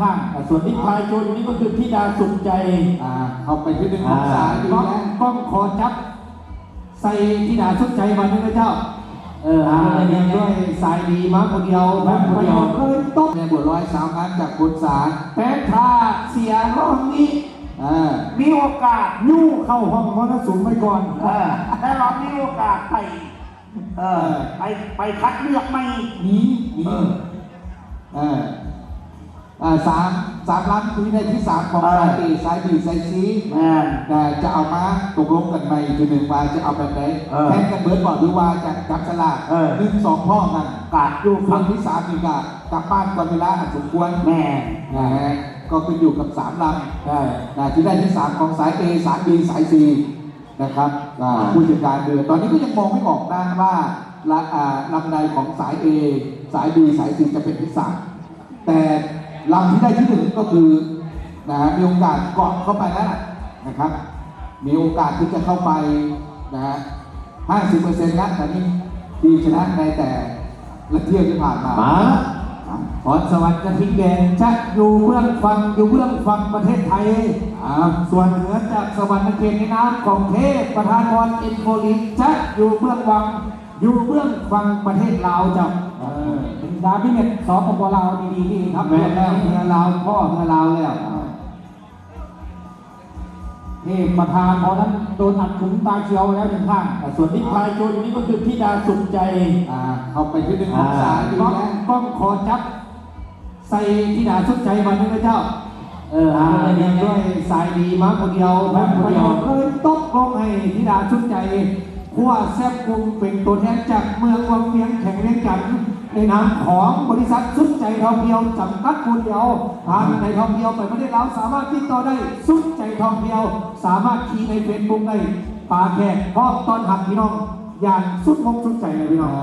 ข้างอะส่วนที่พายโจนนี่ก็คือธิดาสุขใจอ่าเขาไปที่หนึ่งของสายดีกล้องนะกล้องขอจับ ใส่ธิดาสุขใจมาด้วยนะเจ้า เอออ่าอ่าเรียนด้วยสายดีมาคนเดียวมาคนเดียวเคยตกแม่บัวร้อยสาวงานจากคุณสารแต่ถ้าเสียรอบนี้ อ่า มีโอกาสยู่เข้าห้องมรสุมไปก่อนเออแต่เรามีโอกาสไปเออไปไปคัดเลือกไม่ หนีหนีเอออ่า สามสามล้านคือในที่สามของเออสายดีสายดีสายซีแม่นแต่จะเอามาตกลงกันใหม่อีกทีหนึ่งว่าจะเอาแบบไหนเออแข่งกันเบิร์ดก่อนหรือว่าจะจับฉลากเออหนึ่งสองพ่อกันกาดอยู่ฝั่ฝั่งงที่สามนี่ก็กลับบ้านก่อนเวลาอันสมควรแม่นะฮะก็ขึ้นอยู่กับสามลใช่ำนะที่ได้ที่สามของสาย A สาย B สาย C นะครับอ่าผู้จัดการเรือตอนนี้ก็ยังมองไม่ออกนะว่าละอ่าลำใดของสาย A สาย B สาย C จะเป็นที่สามแต่ ลำที่ได้ที่หนึ่งก็คือนะฮะมีโอกาสเกาะเข้าไปแล้วนะครับ มีโอกาสที่จะเข้าไปนะฮะ50%นะแต่นี่ดีชนะในแต่ละเที่ยวที่ผ่านมามาพรสวรรค์กระทิงแดงจะอยู่เบื้องฟังอยู่เบื้องฟังประเทศไทยอ่าส่วนเหนือจากสวรรค์เขตในน้ำของเทพประธานบอลเอ็นโฟลิกจะอยู่เบื้องวังอยู่เบื้องฟังประเทศลาวเจ้าเออ เป็นดาบิเน็ตสปปลาวดีๆนี่ครับแม่นแล้วเมือลาวพ่อเมือลาวแล้วเทพประธานพอนั้นโดนอัดถุงตาเขียวแล้วหนึ่งข้างอะส่วนที่พายโจนนี่ก็คือธิดาสุขใจอ่าเขาไปที่หนึ่งของสายดีกล้องนะกล้องขอจับ ใส่ธิดาสุขใจมาด้วยนะเจ้า เอออ่าเรียนด้วยสายดีมาคนเดียวมาคนเดียวเคยตกลงให้ธิดาสุขใจ ขั้วแซบกุงเป็นตัวแทนจากเมืองวังเวียงแข่งเรียนกัน ในนามของบริษัทสุดใจท่องเที่ยวจำกัดคนเดียวทางในท่องเที่ยวไปประเทศเราวสามารถติดต่อได้สุดใจท่องเที่ยว สามารถขี่ในเฟซบุ๊กได้ปาแขกพร้อมตอนหักพี่น้องอย่างสุดมกสุดใจเลยพี่เอน้องอ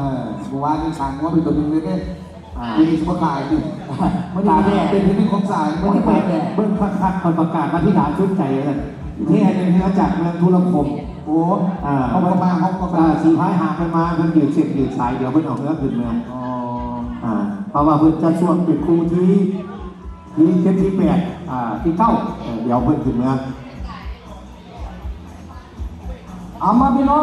เมื่อวานนี้ทางว่าเป็นตัวหนึ่งเลยเนี่ยมีสมการดิไม่ได้แน่เป็นที่หนึ่งของสายไม่ไม่ได้ได้แปแปลลกเบิ้งคักคักคนประกาศมาที่ฐานชุดใจเลยที่อันนี้มาจากเมืองทุรคม โอ้อ่าเขาก็มาเขาก็มาอ่าสีพายหางไปมาเพิ่นยืดเส้นยืดสายเดี๋ยวเพิ่นออกเนื้อขึ้นเมืองอ๋ออ่าเพราะว่าเพิ่นจะช่วงเป็นครูที่ที่เจ็ดที่แปดอ่าที่เก้าเดี๋ยวเพิ่นขึ้นเมืองเอามาพี่น้อง